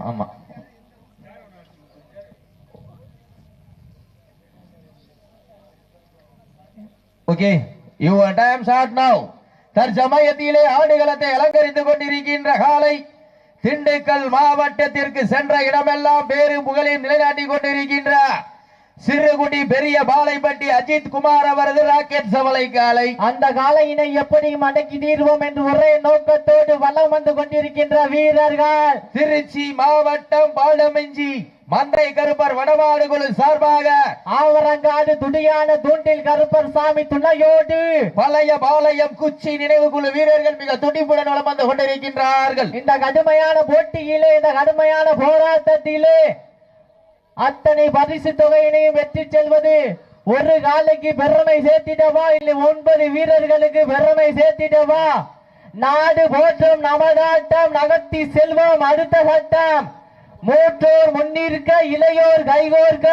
ஆமாம் okay your time short now தற்சமயத்திலே ஆடுகளத்தை அலங்கரித்துக் கொண்டிருக்கின்ற காலை திண்டுக்கல் மாவட்டத்திற்கு சென்ற இடமெல்லாம் பேரு புகழையும் நிலைநாட்டிக் கொண்டிருக்கின்ற சிறுகுடி பெரிய பாலைப்பட்டி அஜித் குமார் அவரது ராக்கெட் சவலை காலை. அந்த காலையினை எப்படி அடக்கி தீர்வோம் என்று ஒரே நோக்கத்தோடு வலம் வந்து கொண்டிருக்கின்ற வீரர்கள்? திருச்சி மாவட்டம் பாலமிஞ்சி மந்தை கருப்பர் வடமாடு குழு சார்பாக ஆவரங்காடு துடியான தூண்டில் கருப்பர் சாமி துணையோடு பழைய பாளையம் குச்சி நினைவு குழு வீரர்கள் மிக துடிப்புடன் வலம் வந்து கொண்டிருக்கின்றார்கள். இந்த கடுமையான போட்டியிலே இந்த கடுமையான போராட்டத்திலே அத்தனை பரிசு தொகையினையும் வெற்றி செல்வது. ஒரு காலைக்கு பெருமை சேர்த்திடவா இல்லை ஒன்பது வீரர்களுக்கு பெருமை சேர்த்திட்டவா நாடு போற்றும் நமதாட்டம் நகர்த்தி செல்வோம் அடுத்த சட்டம். மூற்றோர் முன்னிற்க இளையோர் கைகோர்க்க.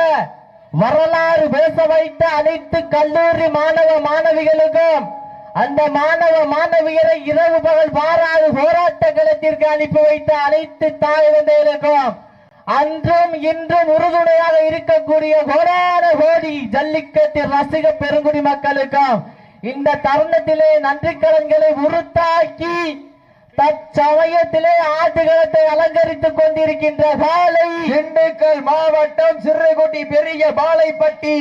வரலாறு பேச வைத்த அனைத்து கல்லூரி மாணவ மாணவிகளுக்கும் அந்த மாணவ மாணவியரை இரவு பகல் பாராது போராட்ட களத்திற்கு அனுப்பி வைத்த அனைத்து தாய் தந்தைகளுக்கும். அன்றும் இன்றும் உறுதுணையாக இருக்கக்கூடிய கோடான கோடி ஜல்லிக்கட்டு ரசிக பெருங்குடி மக்களுக்கும் இந்த தருணத்திலே நன்றி கடன்களை உருத்தாக்கி தற்சமயத்திலே ஆட்டுகளத்தை அலங்கரித்துக் கொண்டிருக்கின்ற காலை திண்டுக்கல் மாவட்டம் சிறுகுடி பெரிய பாலைப்பட்டி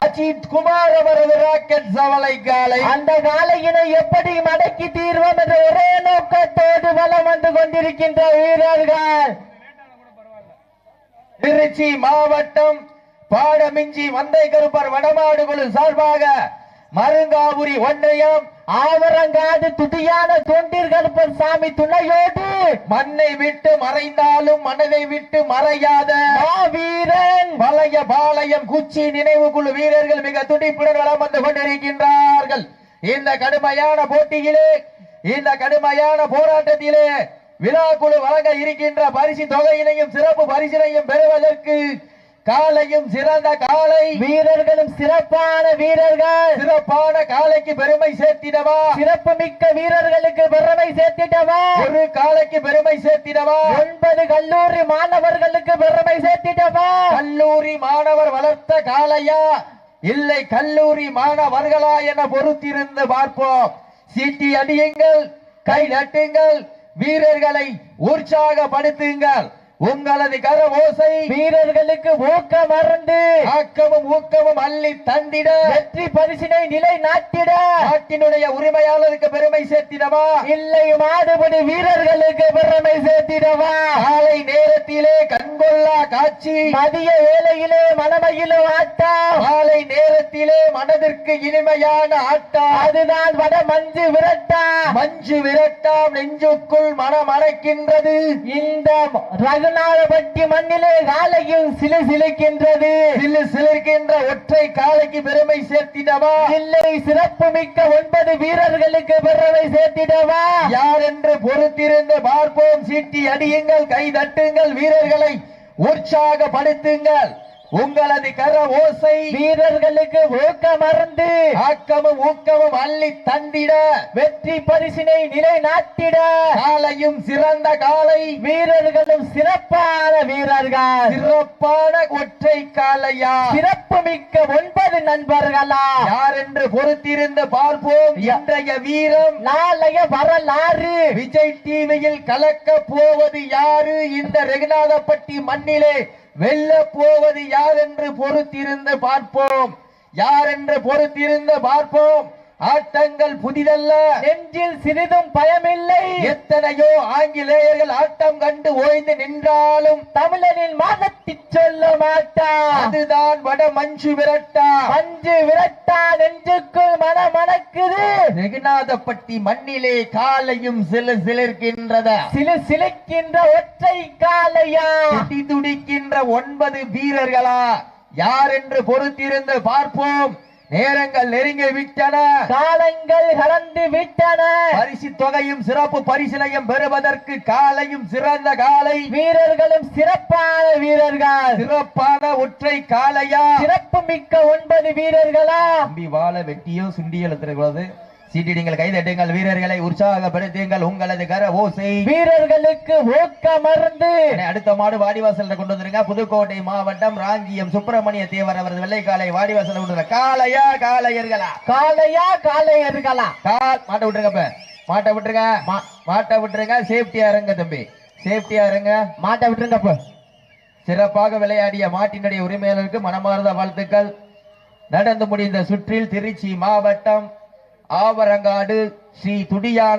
அஜித் குமார் அவரது ராக்கெட் சவலை காலை. அந்த காலையினை எப்படி மடக்கி தீர்வோம் என்ற ஒரே நோக்கத்தோடு வலம் வந்து கொண்டிருக்கின்ற வீரர்கள். திருச்சி மாவட்டம் பாடமிஞ்சி வந்தை கருப்பர் வடமாடு குழு சார்பாக மருங்காபுரி ஒன்றியம் ஆவரங்காடு துடியான தொண்டீர் கருப்பர் சாமி துணையோடு மண்ணை விட்டு மறைந்தாலும் மனதை விட்டு மறையாத வீரன் பழைய பாளையம் குச்சி நினைவு குழு வீரர்கள் மிக துடிப்புடன் வளம் வந்து கொண்டிருக்கின்றார்கள். இந்த கடுமையான போட்டியிலே இந்த கடுமையான போராட்டத்திலே விழா குழு வழங்க இருக்கின்ற பரிசு தொகையினையும் சிறப்பு பரிசினையும் பெறுவதற்கு காலையும் சிறந்த காலை. வீரர்களும் சிறப்பான வீரர்கள். சிறப்பான காலைக்கு பெருமை சேர்த்திடவா? சிறப்பு மிக்க வீரர்களுக்கு பெருமை சேர்த்திட்டவா ஒரு காலைக்கு பெருமை சேர்த்திடவா? ஒன்பது கல்லூரி மாணவர்களுக்கு பெருமை சேர்த்திட்டவா கல்லூரி மாணவர் வளர்த்த காளையா இல்லை கல்லூரி மாணவர்களா என பொறுத்திருந்து பார்ப்போம். சீட்டி அடியுங்கள் கை நட்டுங்கள் வீரர்களை உற்சாகப்படுத்துங்கள். உங்களது கர ஓசை வீரர்களுக்கு ஊக்க மறந்து ஆக்கமும் ஊக்கமும் அள்ளி தந்திட. வெற்றி பரிசினை நிலை நாட்டிட. நாட்டினுடைய உரிமையாளருக்கு பெருமை சேர்த்திடவா? இல்லை மாடுபடி வீரர்களுக்கு பெருமை சேர்த்திடவா? காலை நேரத்திலே கண்கொள்ளா காட்சி. மதிய வேளையிலே மனமையிலும் ஆட்டம் காலை நேரத்திலே மனதிற்கு இனிமையான ஆட்டம் அதுதான் வட மஞ்சு விரட்டா. மஞ்சு விரட்டாம் நெஞ்சுக்குள் மனமடைக்கின்றது இந்த ரகுநாதபட்டி மண்ணிலே காலையும் சிலு சிலுக்கின்றது. சிலு சிலிர்க்கின்ற ஒற்றை காலைக்கு பெருமை சேர்த்திடவா? இல்லை சிறப்பு மிக்க ஒன்பது வீரர்களுக்கு பெருமை சேர்த்திடவா? யார் என்று பொறுத்திருந்து பார்ப்போம். சீட்டி அடியுங்கள் கை தட்டுங்கள் வீரர்களை உற்சாகப்படுத்துங்கள். உங்களது கர ஓசை வீரர்களுக்கு ஊக்க மறந்து ஆக்கமும் ஊக்கமும் அள்ளி தந்திட வெற்றி பரிசினை நிலை நாட்டிட காலையும் சிறந்த காலை வீரர்களும் சிறப்பான வீரர்கள் சிறப்பான ஒற்றை காலையா? சிறப்பு மிக்க ஒன்பது நண்பர்களா? யார் என்று பொறுத்திருந்து பார்ப்போம். இன்றைய வீரம் நாளைய வரலாறு. விஜய் டிவியில் கலக்க போவது யாரு? இந்த ரெகுநாதப்பட்டி மண்ணிலே வெல்ல போவது யார் என்று பொறுத்திருந்து பார்ப்போம். யார் என்று பொறுத்திருந்து பார்ப்போம். ஆட்டங்கள் புதிதல்ல. நெஞ்சில் சிறிதும் பயமில்லை. எத்தனையோ ஆங்கிலேயர்கள் ஆட்டம் கண்டு ஓய்ந்து நின்றாலும் தமிழனின் மாதத்தி சொல்ல மாட்டான். அதுதான் வட மஞ்சு விரட்டா. மஞ்சு விரட்டா நெஞ்சுக்குள் மனமணக்குது. ரெகுநாதப்பட்டி மண்ணிலே காலையும் சில சிலிர்க்கின்றத. சிலு சிலுக்கின்ற ஒற்றை காலையா துடி துடிக்கின்ற ஒன்பது வீரர்களா? யார் என்று பொறுத்திருந்து பார்ப்போம். நேரங்கள் நெருங்கி விட்டன. காலங்கள் கலந்து விட்டன. பரிசு தொகையும் சிறப்பு பரிசினையும் பெறுவதற்கு காலையும் சிறந்த காலை. வீரர்களும் சிறப்பான வீரர்கள். சிறப்பான ஒற்றை காலையா? சிறப்பு மிக்க ஒன்பது வீரர்களா? தம்பி வாழ வெட்டியோ சுண்டியோ எடுத்துக்கூடாது சீட்டிடுங்கள் கைதட்டுங்கள் வீரர்களை உற்சாகப்படுத்துங்கள் உங்களது கர ஓசை. வீரர்களுக்கு ஊக்கமருந்து. அடுத்த மாடு வாடிவாசல்ல கொண்டு வந்துருங்க. புதுக்கோட்டை மாவட்டம் ராஞ்சியம் சுப்பிரமணிய தேவர் அவரது வெள்ளைக்காலை வாடிவாசல்ல கொண்டு வந்துருங்க காளையா காளையர்களா? காளையா காளையர்களா? கால் மாட்டை விட்டுருங்க மாட்டை விட்டுருங்க. மாட்டை விட்டுருங்க. சேஃப்டியா இருங்க தம்பி. சேஃப்டியா இருங்க. மாட்டை விட்டுருங்க சிறப்பாக விளையாடிய மாட்டினுடைய உரிமையாளருக்கு மனமார்ந்த வாழ்த்துக்கள். நடந்து முடிந்த சுற்றில் திருச்சி மாவட்டம் ஆவரங்காடு ஸ்ரீ துடியான